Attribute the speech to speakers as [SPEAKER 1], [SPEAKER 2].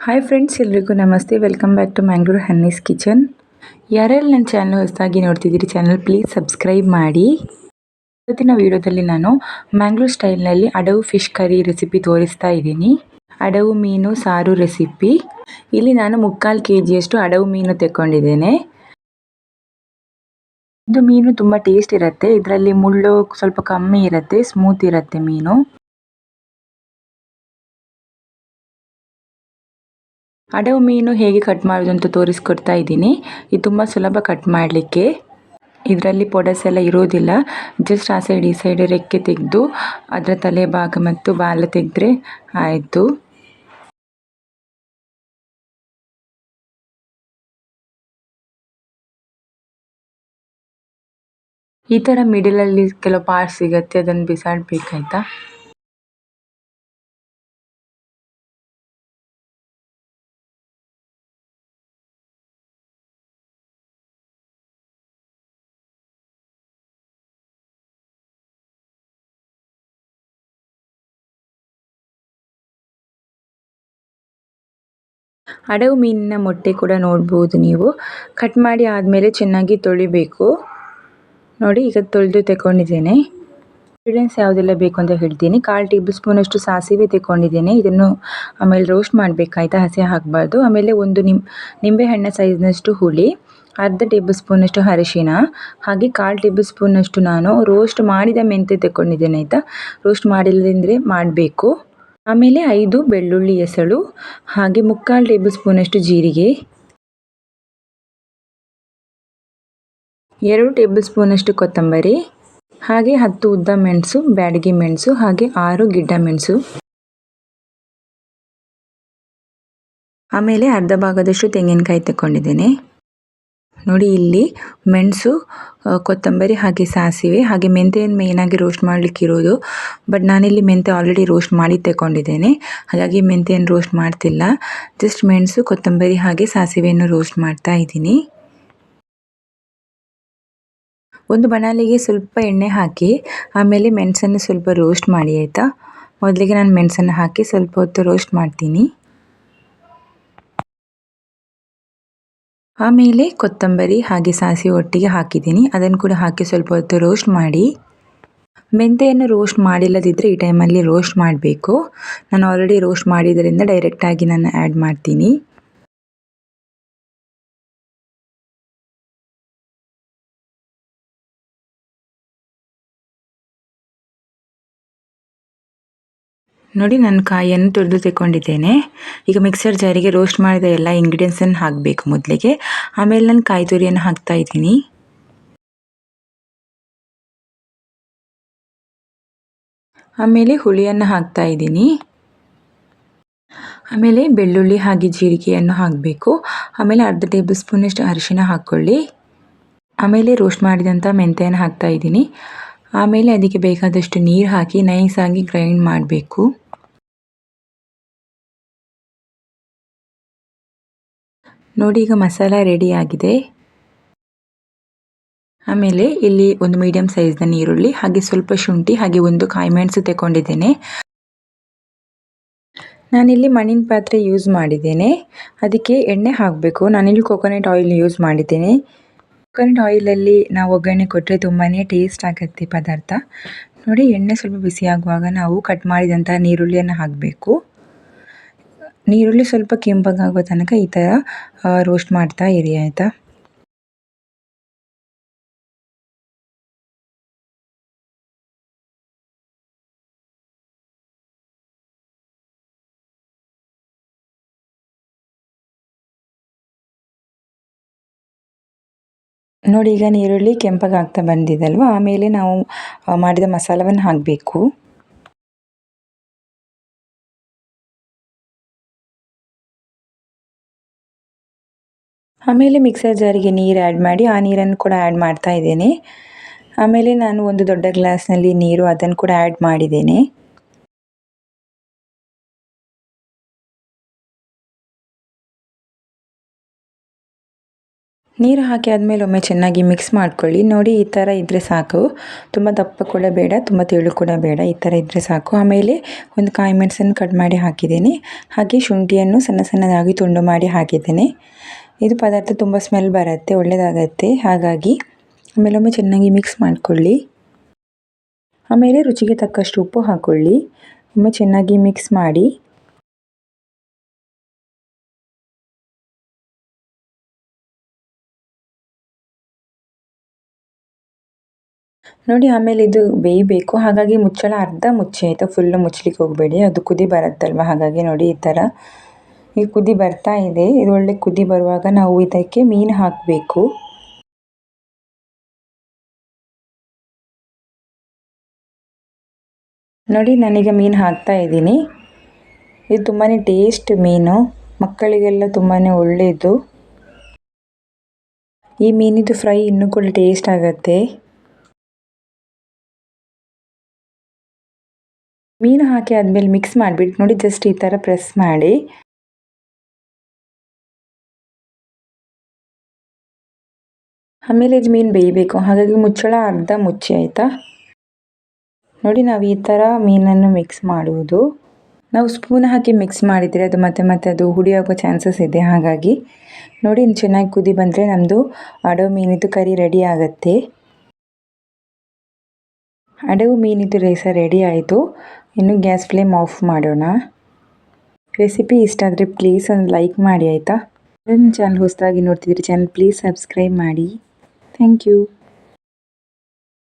[SPEAKER 1] Hi friends ಎಲ್ರಿಗೂ ನಮಸ್ತೆ. Welcome back to Mangalore Honey's kitchen ಯಾರೆಲ್ಲ ನನ್ನ ಚಾನಲ್ ಹೊಸದಾಗಿ ನೋಡ್ತಿದ್ದೀರಿ ಚಾನಲ್ ಪ್ಲೀಸ್ ಸಬ್ಸ್ಕ್ರೈಬ್ ಮಾಡಿ. ಇವತ್ತಿನ ವಿಡಿಯೋದಲ್ಲಿ ನಾನು ಮ್ಯಾಂಗ್ಳೂರ್ ಸ್ಟೈಲ್ನಲ್ಲಿ ಅಡವು ಫಿಶ್ ಕರಿ ರೆಸಿಪಿ ತೋರಿಸ್ತಾ ಇದ್ದೀನಿ. ಅಡವು ಮೀನು ಸಾರು ರೆಸಿಪಿ ಇಲ್ಲಿ ನಾನು ಮುಕ್ಕಾಲು ಕೆ ಜಿಯಷ್ಟು ಅಡವು ಮೀನು ತೆಕ್ಕೊಂಡಿದ್ದೇನೆ. ಇದು ಮೀನು ತುಂಬ ಟೇಸ್ಟ್ ಇರುತ್ತೆ. ಇದರಲ್ಲಿ ಮುಳ್ಳು ಸ್ವಲ್ಪ ಕಮ್ಮಿ ಇರುತ್ತೆ ಸ್ಮೂತ್ ಇರುತ್ತೆ ಮೀನು. ಅಡವು ಮೀನು ಹೇಗೆ ಕಟ್ ಮಾಡೋದು ಅಂತ ತೋರಿಸ್ಕೊಡ್ತಾ ಇದ್ದೀನಿ. ಇದು ತುಂಬ ಸುಲಭ ಕಟ್ ಮಾಡಲಿಕ್ಕೆ. ಇದರಲ್ಲಿ ಪೊಡಸ್ ಎಲ್ಲ ಇರೋದಿಲ್ಲ. ಜಸ್ಟ್ ಆ ಸೈಡ್ ಈ ಸೈಡ್ ರೆಕ್ಕೆ ತೆಗೆದು ಅದರ ತಲೆ ಭಾಗ ಮತ್ತು ಬಾಲ ತೆಗೆದ್ರೆ ಆಯಿತು. ಈ ಥರ ಮಿಡಲಲ್ಲಿ ಕೆಲವು ಪಾರ್ಟ್ ಸಿಗುತ್ತೆ. ಅದನ್ನು ಬಿಸಾಡಬೇಕಾಯ್ತಾ? ಅಡವು ಮೀನಿನ ಮೊಟ್ಟೆ ಕೂಡ ನೋಡ್ಬೋದು ನೀವು. ಕಟ್ ಮಾಡಿ ಆದಮೇಲೆ ಚೆನ್ನಾಗಿ ತೊಳಿಬೇಕು. ನೋಡಿ, ಈಗ ತೊಳೆದು ತಗೊಂಡಿದ್ದೇನೆ ಇಂಗ್ರೀಡಿಯೆಂಟ್ಸ್ ಯಾವುದೆಲ್ಲ ಬೇಕು ಅಂತ ಹೇಳ್ತೀನಿ ಕಾಲು ಟೇಬಲ್ ಸ್ಪೂನಷ್ಟು ಸಾಸಿವೆ ತಗೊಂಡಿದ್ದೇನೆ ಇದನ್ನು ಆಮೇಲೆ ರೋಸ್ಟ್ ಮಾಡಬೇಕಾಯ್ತಾ, ಹಸಿ ಹಾಕಬಾರ್ದು. ಆಮೇಲೆ ಒಂದು ನಿಮ್ ನಿಂಬೆಹಣ್ಣ ಸೈಜ್ನಷ್ಟು ಹುಳಿ, ಅರ್ಧ ಟೇಬಲ್ ಸ್ಪೂನಷ್ಟು ಅರಿಶಿನ ಹಾಗೆ ಕಾಲು ಟೇಬಲ್ ಸ್ಪೂನಷ್ಟು ನಾನು ರೋಸ್ಟ್ ಮಾಡಿದ ಮೆಂತೆ ತಗೊಂಡಿದ್ದೇನೆ ಆಯಿತಾ? ರೋಸ್ಟ್ ಮಾಡಿಲ್ಲದಿದ್ದರೆ ಮಾಡಬೇಕು. ಆಮೇಲೆ ಐದು ಬೆಳ್ಳುಳ್ಳಿ ಎಸಳು ಹಾಗೆ ಮುಕ್ಕಾಲು ಟೇಬಲ್ ಸ್ಪೂನಷ್ಟು ಜೀರಿಗೆ, ಎರಡು ಟೇಬಲ್ ಸ್ಪೂನಷ್ಟು ಕೊತ್ತಂಬರಿ, ಹಾಗೆ ಹತ್ತು ಉದ್ದ ಮೆಣಸು, ಬ್ಯಾಡಗಿ ಮೆಣಸು, ಹಾಗೆ ಆರು ಗಿಡ್ಡ ಮೆಣಸು. ಆಮೇಲೆ ಅರ್ಧ ಭಾಗದಷ್ಟು ತೆಂಗಿನಕಾಯಿ ತಗೊಂಡಿದ್ದೇನೆ ನೋಡಿ ಇಲ್ಲಿ ಮೆಣಸು ಕೊತ್ತಂಬರಿ ಹಾಗೆ ಸಾಸಿವೆ, ಹಾಗೆ ಮೆಂತೆಯನ್ನು ಮೇಯ್ನಾಗಿ ರೋಸ್ಟ್ ಮಾಡಲಿಕ್ಕೆ ಇರೋದು ಬಟ್ ನಾನಿಲ್ಲಿ ಮೆಂತೆ ಆಲ್ರೆಡಿ ರೋಸ್ಟ್ ಮಾಡಿ ತಗೊಂಡಿದ್ದೇನೆ ಹಾಗಾಗಿ ಮೆಂತೆಯನ್ನು ರೋಸ್ಟ್ ಮಾಡ್ತಿಲ್ಲ. ಜಸ್ಟ್ ಮೆಣಸು, ಕೊತ್ತಂಬರಿ ಹಾಗೆ ಸಾಸಿವೆಯನ್ನು ರೋಸ್ಟ್ ಮಾಡ್ತಾ ಇದ್ದೀನಿ. ಒಂದು ಬಣಾಲಿಗೆ ಸ್ವಲ್ಪ ಎಣ್ಣೆ ಹಾಕಿ, ಆಮೇಲೆ ಮೆಣಸನ್ನು ಸ್ವಲ್ಪ ರೋಸ್ಟ್ ಮಾಡಿ, ಆಯಿತಾ? ಮೊದಲಿಗೆ ನಾನು ಮೆಣಸನ್ನು ಹಾಕಿ ಸ್ವಲ್ಪ ಹೊತ್ತು ರೋಸ್ಟ್ ಮಾಡ್ತೀನಿ. ಆಮೇಲೆ ಕೊತ್ತಂಬರಿ ಹಾಗೆ ಸಾಸಿವೆ ಒಟ್ಟಿಗೆ ಹಾಕಿದ್ದೀನಿ. ಅದನ್ನು ಕೂಡ ಹಾಕಿ ಸ್ವಲ್ಪ ಹೊತ್ತು ರೋಸ್ಟ್ ಮಾಡಿ. ಮೆಂತೆಯನ್ನು ರೋಸ್ಟ್ ಮಾಡಿಲ್ಲದಿದ್ದರೆ ಈ ಟೈಮಲ್ಲಿ ರೋಸ್ಟ್ ಮಾಡಬೇಕು. ನಾನು ಆಲ್ರೆಡಿ ರೋಸ್ಟ್ ಮಾಡಿದ್ದರಿಂದ ಡೈರೆಕ್ಟಾಗಿ ನಾನು ಆ್ಯಡ್ ಮಾಡ್ತೀನಿ. ನೋಡಿ ನಾನು ಕಾಯಿಯನ್ನು ತೊಳೆದು ತೆಕ್ಕೊಂಡಿದ್ದೇನೆ. ಈಗ ಮಿಕ್ಸರ್ ಜಾರಿಗೆ ರೋಸ್ಟ್ ಮಾಡಿದ ಎಲ್ಲ ಇಂಗ್ರೀಡಿಯೆಂಟ್ಸನ್ನು ಹಾಕಬೇಕು ಮೊದಲಿಗೆ. ಆಮೇಲೆ ನಾನು ಕಾಯಿ ತುರಿಯನ್ನು ಹಾಕ್ತಾ ಇದ್ದೀನಿ. ಆಮೇಲೆ ಹುಳಿಯನ್ನು ಹಾಕ್ತಾ ಇದ್ದೀನಿ. ಆಮೇಲೆ ಬೆಳ್ಳುಳ್ಳಿ ಹಾಗೆ ಜೀರಿಗೆಯನ್ನು ಹಾಕಬೇಕು. ಆಮೇಲೆ ಅರ್ಧ ಟೇಬಲ್ ಸ್ಪೂನಷ್ಟು ಅರಿಶಿನ ಹಾಕ್ಕೊಳ್ಳಿ. ಆಮೇಲೆ ರೋಸ್ಟ್ ಮಾಡಿದಂಥ ಮೆಂತೆಯನ್ನು ಹಾಕ್ತಾ ಇದ್ದೀನಿ. ಆಮೇಲೆ ಅದಕ್ಕೆ ಬೇಕಾದಷ್ಟು ನೀರು ಹಾಕಿ ನೈಸಾಗಿ ಗ್ರೈಂಡ್ ಮಾಡಬೇಕು. ನೋಡಿ, ಈಗ ಮಸಾಲ ರೆಡಿ ಆಗಿದೆ. ಆಮೇಲೆ ಇಲ್ಲಿ ಒಂದು ಮೀಡಿಯಂ ಸೈಜ್ನ ನೀರುಳ್ಳಿ ಹಾಗೆ ಸ್ವಲ್ಪ ಶುಂಠಿ, ಹಾಗೆ ಒಂದು ಕಾಯಿ ಮೆಣಸು ತಗೊಂಡಿದ್ದೇನೆ ನಾನಿಲ್ಲಿ ಮಣ್ಣಿನ ಪಾತ್ರೆ ಯೂಸ್ ಮಾಡಿದ್ದೇನೆ. ಅದಕ್ಕೆ ಎಣ್ಣೆ ಹಾಕಬೇಕು. ನಾನಿಲ್ಲಿ ಕೊಕೊನಟ್ ಆಯಿಲ್ ಯೂಸ್ ಮಾಡಿದ್ದೇನೆ. ಕೊಕೊನಟ್ ಆಯಿಲಲ್ಲಿ ನಾವು ಒಗ್ಗರಣೆ ಕೊಟ್ಟರೆ ತುಂಬಾ ಟೇಸ್ಟ್ ಆಗುತ್ತೆ ಪದಾರ್ಥ. ನೋಡಿ, ಎಣ್ಣೆ ಸ್ವಲ್ಪ ಬಿಸಿ ಆಗುವಾಗ ನಾವು ಕಟ್ ಮಾಡಿದಂಥ ನೀರುಳ್ಳಿಯನ್ನು ಹಾಕಬೇಕು. ನೀರುಳ್ಳಿ ಸ್ವಲ್ಪ ಕೆಂಪಗಾಗೋ ತನಕ ಈ ಥರ ರೋಸ್ಟ್ ಮಾಡ್ತಾ ಇರಿ, ಆಯಿತಾ? ನೋಡಿ, ಈಗ ನೀರುಳ್ಳಿ ಕೆಂಪಗಾಗ್ತಾ ಬಂದಿದಲ್ವ? ಆಮೇಲೆ ನಾವು ಮಾಡಿದ ಮಸಾಲವನ್ನು ಹಾಕಬೇಕು. ಆಮೇಲೆ ಮಿಕ್ಸರ್ ಜಾರಿಗೆ ನೀರು ಆ್ಯಡ್ ಮಾಡಿ, ಆ ನೀರನ್ನು ಕೂಡ ಆ್ಯಡ್ ಮಾಡ್ತಾ ಇದ್ದೇನೆ. ಆಮೇಲೆ ನಾನು ಒಂದು ದೊಡ್ಡ ಗ್ಲಾಸ್ನಲ್ಲಿ ನೀರು ಅದನ್ನು ಕೂಡ ಆ್ಯಡ್ ಮಾಡಿದ್ದೇನೆ. ನೀರು ಹಾಕಿ ಆದಮೇಲೆ ಒಮ್ಮೆ ಚೆನ್ನಾಗಿ ಮಿಕ್ಸ್ ಮಾಡ್ಕೊಳ್ಳಿ. ನೋಡಿ, ಈ ಥರ ಇದ್ದರೆ ಸಾಕು. ತುಂಬ ದಪ್ಪ ಕೂಡ ಬೇಡ, ತುಂಬ ತೆಳು ಕೂಡ ಬೇಡ, ಈ ಥರ ಇದ್ದರೆ ಸಾಕು. ಆಮೇಲೆ ಒಂದು ಕಾಯಿ ಮೆಣಸನ್ನು ಕಟ್ ಮಾಡಿ ಹಾಕಿದ್ದೀನಿ. ಹಾಗೆ ಶುಂಠಿಯನ್ನು ಸಣ್ಣ ಸಣ್ಣದಾಗಿ ತುಂಡು ಮಾಡಿ ಹಾಕಿದ್ದೇನೆ. ಇದು ಪದಾರ್ಥ ತುಂಬ ಸ್ಮೆಲ್ ಬರುತ್ತೆ ಒಳ್ಳೆಯದಾಗತ್ತೆ ಹಾಗಾಗಿ ಆಮೇಲೆ ಒಮ್ಮೆ ಚೆನ್ನಾಗಿ ಮಿಕ್ಸ್ ಮಾಡಿಕೊಳ್ಳಿ. ಆಮೇಲೆ ರುಚಿಗೆ ತಕ್ಕಷ್ಟು ಉಪ್ಪು ಹಾಕ್ಕೊಳ್ಳಿ ಒಮ್ಮೆ ಚೆನ್ನಾಗಿ ಮಿಕ್ಸ್ ಮಾಡಿ. ನೋಡಿ, ಆಮೇಲೆ ಇದು ಬೇಯಬೇಕು. ಹಾಗಾಗಿ ಮುಚ್ಚಳ ಅರ್ಧ ಮುಚ್ಚಿ ಆಯಿತಾ? ಫುಲ್ಲು ಮುಚ್ಚಲಿಕ್ಕೆ ಹೋಗಬೇಡಿ. ಅದು ಕುದಿ ಬರುತ್ತಲ್ವ? ಹಾಗಾಗಿ ನೋಡಿ, ಈ ಥರ ಈ ಕುದಿ ಬರ್ತಾ ಇದೆ. ಇದು ಒಳ್ಳೆ ಕುದಿ ಬರುವಾಗ ನಾವು ಇದಕ್ಕೆ ಮೀನು ಹಾಕಬೇಕು. ನೋಡಿ, ನಾನೀಗ ಮೀನು ಹಾಕ್ತಾ ಇದ್ದೀನಿ. ಇದು ತುಂಬಾ ಟೇಸ್ಟ್ ಮೀನು. ಮಕ್ಕಳಿಗೆಲ್ಲ ತುಂಬಾ ಒಳ್ಳೆಯದು. ಈ ಮೀನಿದು ಫ್ರೈ ಇನ್ನೂ ಕೂಡ ಟೇಸ್ಟ್ ಆಗುತ್ತೆ. ಮೀನು ಹಾಕಿ ಆದಮೇಲೆ ಮಿಕ್ಸ್ ಮಾಡಿಬಿಟ್ಟು ನೋಡಿ, ಜಸ್ಟ್ ಈ ಥರ ಪ್ರೆಸ್ ಮಾಡಿ. ಆಮೇಲೆ ಇದು ಮೀನು ಬೇಯಬೇಕು. ಹಾಗಾಗಿ ಮುಚ್ಚಳ, ಅರ್ಧ ಮುಚ್ಚಿ ಆಯಿತಾ? ನೋಡಿ ನಾವು ಈ ಥರ ಮೀನನ್ನು ಮಿಕ್ಸ್ ಮಾಡುವುದು. ನಾವು ಸ್ಪೂನ್ ಹಾಕಿ ಮಿಕ್ಸ್ ಮಾಡಿದರೆ ಅದು ಮತ್ತೆ ಮತ್ತೆ ಅದು ಹುಡಿ ಆಗೋ ಚಾನ್ಸಸ್ ಇದೆ. ಹಾಗಾಗಿ ನೋಡಿ ಚೆನ್ನಾಗಿ ಕುದಿ ಬಂದರೆ ನಮ್ಮದು ಅಡವು ಮೀನಿದ್ದು ಕರಿ ರೆಡಿ ಆಗುತ್ತೆ. ಅಡವು ಮೀನಿದ್ದು ರೈಸ ರೆಡಿ ಆಯಿತು. ಇನ್ನು ಗ್ಯಾಸ್ ಫ್ಲೇಮ್ ಆಫ್ ಮಾಡೋಣ. ರೆಸಿಪಿ ಇಷ್ಟ ಆದರೆ ಪ್ಲೀಸ್ ಒಂದು ಲೈಕ್ ಮಾಡಿ ಆಯಿತಾ? ನನ್ನ ಚಾನಲ್ ಹೊಸದಾಗಿ ನೋಡ್ತಿದ್ರೆ ಚಾನಲ್ ಪ್ಲೀಸ್ ಸಬ್ಸ್ಕ್ರೈಬ್ ಮಾಡಿ. Thank you.